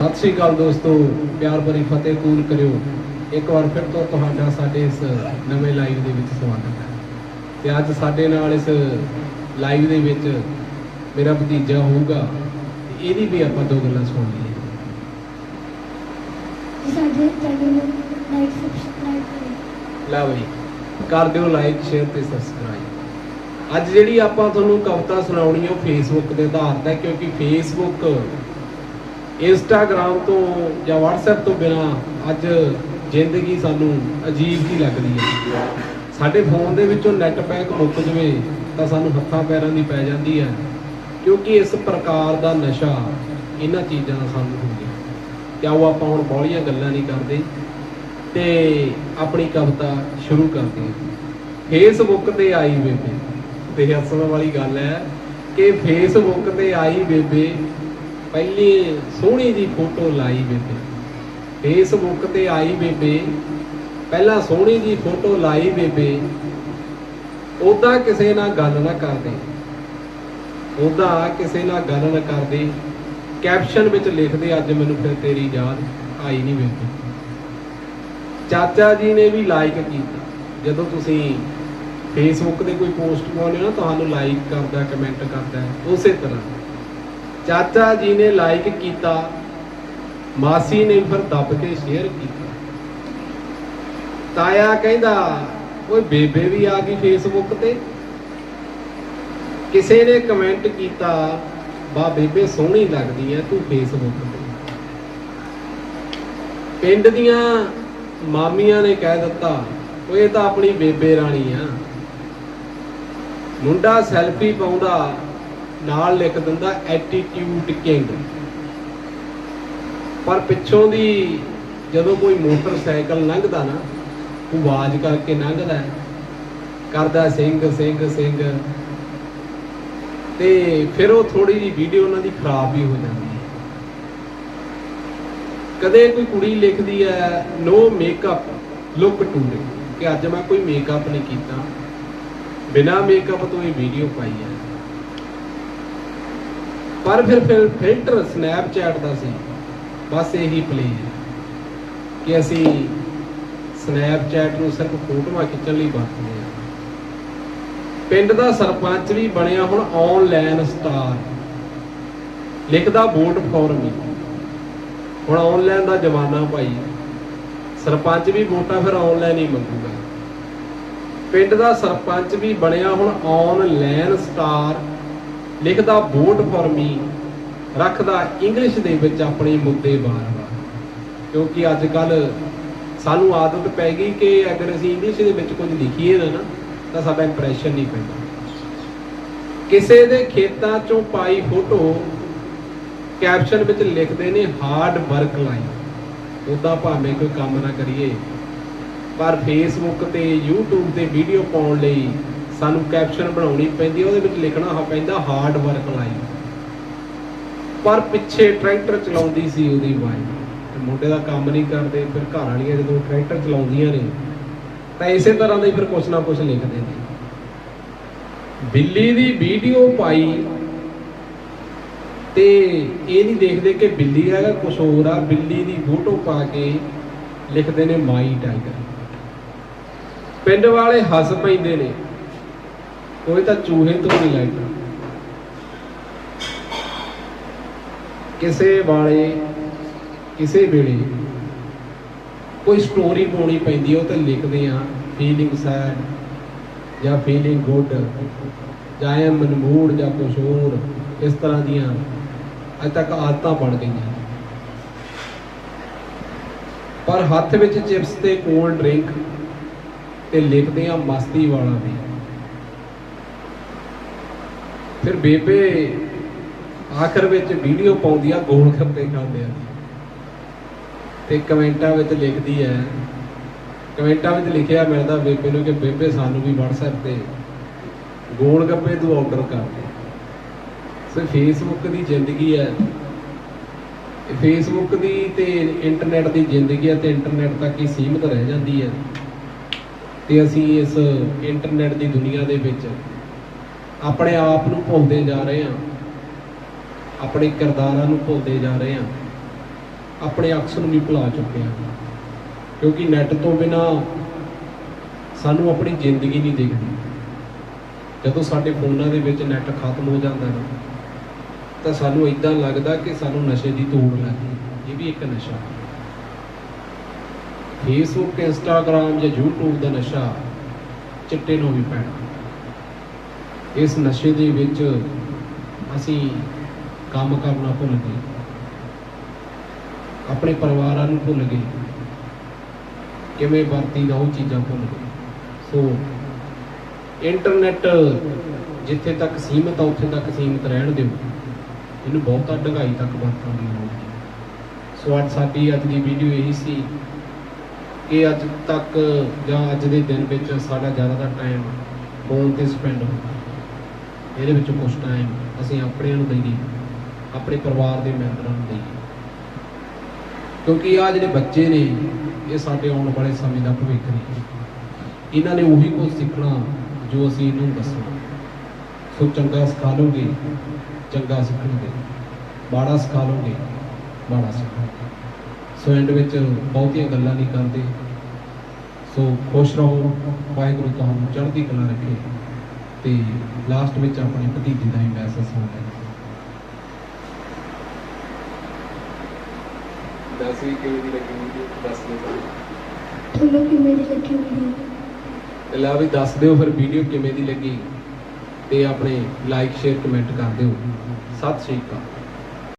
ਸਤਿ ਸ਼੍ਰੀ ਅਕਾਲ ਦੋਸਤੋ ਪਿਆਰ ਭਰੀ ਫਤਿਹ ਕਬੂਲ ਕਰਿਓ। ਇੱਕ ਵਾਰ ਫਿਰ ਤੋਂ ਤੁਹਾਡਾ ਸਾਡੇ ਇਸ ਨਵੇਂ ਲਾਈਵ ਦੇ ਵਿੱਚ ਸਵਾਗਤ ਹੈ। ਤੇ ਅੱਜ ਸਾਡੇ ਨਾਲ ਇਸ ਲਾਈਵ ਦੇ ਵਿੱਚ ਮੇਰਾ ਭਤੀਜਾ ਹੋਊਗਾ ਤੇ ਇਹਦੀ ਵੀ ਆਪਾਂ ਦੋ ਗੱਲਾਂ ਸੁਣ ਲਈਏ। ਸਾਡੇ ਚੈਨਲ ਨੂੰ ਲਾਈਕ ਸਬਸਕ੍ਰਾਈਬ ਕਰੋ ਲੈ ਬਈ ਕਰ ਦਿਓ ਲਾਈਕ ਸ਼ੇਅਰ ਤੇ ਸਬਸਕ੍ਰਾਈਬ ਅੱਜ ਜਿਹੜੀ ਆਪਾਂ ਤੁਹਾਨੂੰ ਕਵਿਤਾ ਸੁਣਾਉਣੀ ਹੈ ਉਹ ਫੇਸਬੁੱਕ ਦੇ ਆਧਾਰ ਤੇ ਕਿਉਂਕਿ ਫੇਸਬੁੱਕ ਇੰਸਟਾਗ੍ਰam ਤੋਂ ਜਾਂ WhatsApp ਤੋਂ ਬਿਨਾ ਅੱਜ ਜ਼ਿੰਦਗੀ ਸਾਨੂੰ ਅਜੀਬ ਹੀ ਲੱਗਦੀ ਹੈ। ਸਾਡੇ ਫੋਨ ਦੇ ਵਿੱਚੋਂ ਨੈਟ ਪੈਕ ਮੁੱਕ ਜਵੇ ਤਾਂ ਸਾਨੂੰ ਹੱਥਾਂ ਪੈਰਾਂ ਦੀ ਪੈ ਜਾਂਦੀ ਹੈ, ਕਿਉਂਕਿ ਇਸ ਪ੍ਰਕਾਰ ਦਾ ਨਸ਼ਾ ਇਹਨਾਂ ਚੀਜ਼ਾਂ ਦਾ ਸਾਨੂੰ ਹੁੰਦਾ ਗਿਆ ਤੇ ਆਓ ਆਪਾਂ ਹੁਣ ਬੋਲੀਆਂ ਗੱਲਾਂ ਨਹੀਂ ਕਰਦੇ ਤੇ ਆਪਣੀ ਕਵਿਤਾ ਸ਼ੁਰੂ ਕਰਦੇ ਹਾਂ। ਫੇਸਬੁੱਕ ਤੇ ਆਈ ਬੇਬੇ। ਤੇ ਹੱਸਣ ਵਾਲੀ ਗੱਲ ਹੈ ਕਿ ਫੇਸਬੁੱਕ ਤੇ ਆਈ ਬੇਬੇ ਪਹਿਲੀ ਸੋਹਣੀ ਜੀ ਫੋਟੋ ਲਾਈ ਬੇਬੇ। ਫੇਸਬੁੱਕ ਤੇ ਆਈ ਬੇਬੇ। ਪਹਿਲਾਂ ਸੋਹਣੀ ਜੀ ਫੋਟੋ ਲਾਈ ਬੇਬੇ। ਉਹਦਾ ਕਿਸੇ ਨਾਲ ਗੱਲ ਨਾ ਕਰਦੇ। ਉਹਦਾ ਕਿਸੇ ਨਾਲ ਗੱਲ ਨਾ ਕਰਦੇ। ਕੈਪਸ਼ਨ ਵਿੱਚ ਲਿਖਦੇ, ਅੱਜ ਮੈਨੂੰ ਫਿਰ ਤੇਰੀ ਯਾਦ ਆਈ ਨਹੀਂ ਬੇਬੇ। ਚਾਚਾ ਜੀ ਨੇ ਵੀ ਲਾਈਕ ਕੀਤਾ। ਜਦੋਂ ਤੁਸੀਂ ਫੇਸਬੁੱਕ ਤੇ ਕੋਈ ਪੋਸਟ ਪਾਉਂਦੇ ਹੋ ਨਾ, ਤੁਹਾਨੂੰ ਲਾਈਕ ਕਰਦਾ ਕਮੈਂਟ ਕਰਦਾ, ਉਸੇ ਤਰ੍ਹਾਂ। ਚਾਚਾ ਜੀ ਨੇ ਲਾਈਕ ਕੀਤਾ। ਮਾਸੀ ਨੇ ਫਿਰ ਦੱਬ ਕੇ ਸ਼ੇਅਰ ਕੀਤਾ। ਤਾਇਆ ਕਹਿੰਦਾ, ਓਏ ਬੇਬੇ ਵੀ ਆ ਗਈ ਫੇਸਬੁੱਕ ਤੇ। ਕਿਸੇ ਨੇ ਕਮੈਂਟ ਕੀਤਾ, ਬਾ ਬੇਬੇ ਸੋਹਣੀ ਲੱਗਦੀ ਐ ਤੂੰ ਫੇਸਬੁੱਕ ਤੇ। ਪਿੰਡ ਦੀਆਂ ਮਾਮੀਆਂ ਨੇ ਕਹਿ ਦਿੱਤਾ, ਓਏ ਇਹ ਤਾਂ ਆਪਣੀ ਬੇਬੇ ਰਾਣੀ ਆ। ਮੁੰਡਾ ਸੈਲਫੀ ਪਾਉਂਦਾ ਨਾਲ ਲਿਖ ਦਿੰਦਾ ਐਟੀਟਿਊਡ ਕਿੰਗ ਪਰ ਪਿੱਛੋਂ ਦੀ ਜਦੋਂ ਕੋਈ ਮੋਟਰਸਾਈਕਲ ਲੰਘਦਾ ਨਾ, ਉਹ ਆਵਾਜ਼ ਕਰਕੇ ਲੰਘਦਾ ਕਰਦਾ ਸਿੰਘ ਸਿੰਘ ਸਿੰਘ। ਤੇ ਫਿਰ ਉਹ ਥੋੜੀ ਜੀ ਵੀਡੀਓ ਉਹਨਾਂ ਦੀ ਖਰਾਬ ਵੀ ਹੋ ਜਾਂਦੀ ਹੈ। ਕਦੇ ਕੋਈ ਕੁੜੀ ਲਿਖਦੀ ਹੈ ਨੋ ਮੇਕਅਪ ਲੁੱਕ ਟੂਡੇ ਕਿ ਅੱਜ ਮੈਂ ਕੋਈ ਮੇਕਅਪ ਨਹੀਂ ਕੀਤਾ। ਬਿਨਾ ਮੇਕਅਪ ਤੋਂ ਇਹ ਵੀਡੀਓ ਪਾਈ ਹੈ। ਪਰ ਫਿਰ ਫਿਰ ਫਿਲਟਰ ਸਨੈਪਚੈਟ ਦਾ ਸੀ। ਬਸ ਇਹੀ ਪਲੇ ਕਿ ਅਸੀਂ ਸਨੈਪਚੈਟ ਨੂੰ ਸਿਰਫ ਫੋਟੋਆਂ ਖਿੱਚਣ ਲਈ ਵਰਤਦੇ ਹਾਂ। ਪਿੰਡ ਦਾ ਸਰਪੰਚ ਵੀ ਬਣਿਆ ਹੁਣ ਆਨਲਾਈਨ ਸਟਾਰ ਲਿਖਦਾ ਵੋਟ ਫॉर ਮੀ ਹੁਣ ਆਨਲਾਈਨ ਦਾ ਜ਼ਮਾਨਾ ਭਾਈ। ਸਰਪੰਚ ਵੀ ਵੋਟਾਂ ਫਿਰ ਆਨਲਾਈਨ ਹੀ ਮੰਗੂਗਾ। ਪਿੰਡ ਦਾ ਸਰਪੰਚ ਵੀ ਬਣਿਆ ਹੁਣ ਆਨਲਾਈਨ ਸਟਾਰ ਲਿਖਦਾ ਵੋਟ ਫॉर ਮੀ, ਰੱਖਦਾ ਇੰਗਲਿਸ਼ ਦੇ ਵਿੱਚ ਆਪਣੇ ਮੁੱਦੇ ਵਾਰ-ਵਾਰ ਕਿਉਂਕਿ ਅੱਜ ਕੱਲ ਸਾਨੂੰ ਆਦਤ ਪੈ ਗਈ ਕਿ ਅਗਰ ਅਸੀਂ ਇੰਗਲਿਸ਼ ਦੇ ਵਿੱਚ ਕੁਝ ਲਿਖੀਏ ਨਾ ਨਾ ਤਾਂ ਸਾਡਾ ਇੰਪ੍ਰੈਸ਼ਨ ਨਹੀਂ ਪੈਂਦਾ। ਕਿਸੇ ਦੇ ਖੇਤਾਂ ਚੋਂ ਪਾਈ ਫੋਟੋ ਕੈਪਸ਼ਨ ਵਿੱਚ ਲਿਖਦੇ ਨੇ ਹਾਰਡ ਵਰਕ ਲਾਈਨ ਉਦਾਂ ਭਾਵੇਂ ਕੋਈ ਕੰਮ ਨਾ ਕਰੀਏ, ਪਰ ਫੇਸਬੁੱਕ ਤੇ YouTube ਤੇ ਵੀਡੀਓ ਪਾਉਣ ਲਈ ਸਾਨੂੰ ਕੈਪਸ਼ਨ ਬਣਾਉਣੀ ਪੈਂਦੀ, ਉਹਦੇ ਵਿੱਚ ਲਿਖਣਾ ਪੈਂਦਾ ਹਾਰਡ ਵਰਕ ਲਾਈਨ ਪਰ ਪਿੱਛੇ ਟਰੈਕਟਰ ਚਲਾਉਂਦੀ ਸੀ ਉਹਦੀ ਵਾਈਫ ਤੇ ਮੁੰਡੇ ਦਾ ਕੰਮ ਨਹੀਂ ਕਰਦੇ, ਫਿਰ ਘਰ ਵਾਲੀਆਂ ਜਦੋਂ ਟਰੈਕਟਰ ਚਲਾਉਂਦੀਆਂ ਨੇ, ਤਾਂ ਇਸੇ ਤਰ੍ਹਾਂ ਦੇ ਫਿਰ ਕੁਛ ਨਾ ਕੁਛ ਲਿਖਦੇ ਨੇ। ਬਿੱਲੀ ਦੀ ਵੀਡੀਓ ਪਾਈ, ਤੇ ਇਹ ਨਹੀਂ ਦੇਖਦੇ ਕਿ ਬਿੱਲੀ ਹੈਗਾ, ਕੁਛ ਹੋਰ ਆ, ਬਿੱਲੀ ਦੀ ਫੋਟੋ ਪਾ ਕੇ ਲਿਖਦੇ ਨੇ ਮਾਈ ਟਾਈਗਰ ਪਿੰਡ ਵਾਲੇ ਹੱਸ ਪੈਂਦੇ ਨੇ। ਕੋਈ ਤਾਂ ਚੂਹੇ ਤੋਂ ਨਹੀਂ ਲੱਗਦਾ ਕਿਸੇ ਵਾਲੇ, ਕਿਸੇ ਵੇਲੇ ਕੋਈ ਸਟੋਰੀ ਪਾਉਣੀ ਪੈਂਦੀ ਹੈ ਉਹ ਤਾਂ ਲਿਖਦੇ ਆ ਫੀਲਿੰਗ ਸੈਡ ਜਾਂ ਫੀਲਿੰਗ ਗੁੱਡ ਜਾਂ ਐ ਮਨਮੂਡ ਜਾਂ ਕੁਛ ਹੋਰ, ਇਸ ਤਰ੍ਹਾਂ ਦੀਆਂ ਅੱਜ ਤੱਕ ਆਦਤਾਂ ਬਣ ਗਈਆਂ। ਪਰ ਹੱਥ ਵਿੱਚ ਚਿਪਸ ਤੇ ਕੋਲਡ ਡਰਿੰਕ ਤੇ ਲਿਖਦੇ ਆ ਮਸਤੀ ਵਾਲਾ ਵੀ। ਫਿਰ ਬੇਬੇ ਆਖਰ ਵਿੱਚ ਵੀਡੀਓ ਪਾਉਂਦੀ ਆ ਗੋਲ ਗੱਪੇ ਖਾਂਦੇ ਆ ਤੇ ਕਮੈਂਟਾਂ ਵਿੱਚ ਲਿਖਦੀ ਹੈ, ਕਮੈਂਟਾਂ ਵਿੱਚ ਲਿਖਿਆ ਮਿਲਦਾ ਬੇਬੇ ਨੂੰ ਕਿ ਬੇਬੇ ਸਾਨੂੰ ਵੀ WhatsApp ਤੇ ਗੋਲ ਗੱਪੇ ਤੂੰ ਆਰਡਰ ਕਰ ਸੋ ਫੇਸਬੁੱਕ ਦੀ ਜ਼ਿੰਦਗੀ ਹੈ। ਫੇਸਬੁੱਕ ਦੀ ਤੇ ਇੰਟਰਨੈਟ ਦੀ ਜ਼ਿੰਦਗੀ ਹੈ ਤੇ ਇੰਟਰਨੈਟ ਤੱਕ ਹੀ ਸੀਮਿਤ ਰਹਿ ਜਾਂਦੀ ਹੈ। ਤੇ ਅਸੀਂ ਇਸ ਇੰਟਰਨੈਟ ਦੀ ਦੁਨੀਆ ਦੇ ਵਿੱਚ ਆਪਣੇ ਆਪ ਨੂੰ ਭੁੱਲਦੇ ਜਾ ਰਹੇ ਹਾਂ। ਆਪਣੇ ਕਿਰਦਾਰਾਂ ਨੂੰ ਭੁੱਲਦੇ ਜਾ ਰਹੇ ਹਾਂ। ਆਪਣੇ ਅਕਸ ਨੂੰ ਵੀ ਭੁਲਾ ਚੁੱਕੇ ਹਾਂ। ਕਿਉਂਕਿ ਨੈਟ ਤੋਂ ਬਿਨਾ ਸਾਨੂੰ ਆਪਣੀ ਜ਼ਿੰਦਗੀ ਨਹੀਂ ਦਿਖਦੀ। ਜਦੋਂ ਸਾਡੇ ਫੋਨਾਂ ਦੇ ਵਿੱਚ ਨੈਟ ਖਤਮ ਹੋ ਜਾਂਦਾ ਨਾ, ਤਾਂ ਸਾਨੂੰ ਇਦਾਂ ਲੱਗਦਾ ਕਿ ਸਾਨੂੰ ਨਸ਼ੇ ਦੀ ਧੂੜ ਲੱਗੀ ਇਹ ਵੀ ਇੱਕ ਨਸ਼ਾ। ਫੇਸਬੁੱਕ ਇੰਸਟਾਗ੍ਰam ਜਾਂ YouTube ਦਾ ਨਸ਼ਾ ਚਿੱਟੇ ਨੂੰ ਵੀ ਪੈਣਾ। ਇਸ ਨਸ਼ੇ ਦੇ ਵਿੱਚ ਅਸੀਂ ਕੰਮ ਕਰਨਾ ਭੁੱਲ ਗਏ। ਆਪਣੇ ਪਰਿਵਾਰਾਂ ਨੂੰ ਭੁੱਲ ਗਏ। ਕਿਵੇਂ ਵਰਤੀ ਦਾ ਉਹ ਚੀਜ਼ਾਂ ਭੁੱਲ ਗਏ। ਸੋ ਇੰਟਰਨੈਟ ਜਿੱਥੇ ਤੱਕ ਸੀਮਤ ਆ, ਉੱਥੇ ਤੱਕ ਸੀਮਤ ਰਹਿਣ ਦਿਓ। ਇਹਨੂੰ ਬਹੁਤਾ ਡੰਗਾਈ ਤੱਕ ਵਰਤਣ ਦੀ ਲੋੜ ਨਹੀਂ। ਸੋ, ਅੱਜ ਸਾਡੀ ਅੱਜ ਦੀ ਵੀਡੀਓ ਇਹੀ ਸੀ ਕਿ ਅੱਜ ਤੱਕ ਜਾਂ ਅੱਜ ਦੇ ਦਿਨ ਵਿੱਚ ਸਾਡਾ ਜ਼ਿਆਦਾਤਰ ਟਾਈਮ ਫੋਨ ਤੇ ਸਪੈਂਡ ਹੁੰਦਾ ਇਹਦੇ ਵਿੱਚ ਕੁਝ ਟਾਈਮ ਅਸੀਂ ਆਪਣਿਆਂ ਨੂੰ ਦਈਏ, ਆਪਣੇ ਪਰਿਵਾਰ ਦੇ ਮੈਂਬਰਾਂ ਨੂੰ ਦਈਏ। ਕਿਉਂਕਿ ਆ ਜਿਹੜੇ ਬੱਚੇ ਨੇ, ਇਹ ਸਾਡੇ ਆਉਣ ਵਾਲੇ ਸਮੇਂ ਦਾ ਭਵਿੱਖ ਨੇ। ਇਹਨਾਂ ਨੇ ਉਹੀ ਕੁਝ ਸਿੱਖਣਾ ਜੋ ਅਸੀਂ ਇਹਨਾਂ ਨੂੰ ਦੱਸਣਾ। ਸੋ ਚੰਗਾ ਸਿਖਾ ਲਓਗੇ, ਚੰਗਾ ਸਿੱਖਣਗੇ। ਬਾੜਾ ਸਿਖਾ ਲਓਗੇ ਬਾੜਾ ਸਿੱਖਣਗੇ। ਸੋ ਐਂਡ ਵਿੱਚ ਬਹੁਤੀਆਂ ਗੱਲਾਂ ਨਹੀਂ ਕਰਦੇ। ਸੋ ਖੁਸ਼ ਰਹੋ, ਵਾਹਿਗੁਰੂ ਤੁਹਾਨੂੰ ਚੜ੍ਹਦੀ ਕਲਾ ਰੱਖੇ। ਤੇ ਲਾਸਟ ਵਿੱਚ ਆਪਣੀ ਭਤੀਜੀ ਦਾ ਹੀ ਮੈਸੇਜ ਸੁਣਦੇ ਦਸਵੀਂ ਕਿਵੇਂ ਦੀ ਲੱਗੀ ਵੀਡੀਓ? ਦੱਸ ਦਿਓ ਤੁਹਾਨੂੰ ਕਿਵੇਂ ਦੀ ਲੱਗੀ ਵੀਡੀਓ? ਤੇ ਲਾ ਵੀ ਦੱਸ ਦਿਓ ਫਿਰ ਵੀਡੀਓ ਕਿਵੇਂ ਦੀ ਲੱਗੀ। ਤੇ ਆਪਣੇ ਲਾਈਕ ਸ਼ੇਅਰ ਕਮੈਂਟ ਕਰ ਦਿਓ। ਸਤਿ ਸ਼੍ਰੀ ਅਕਾਲ।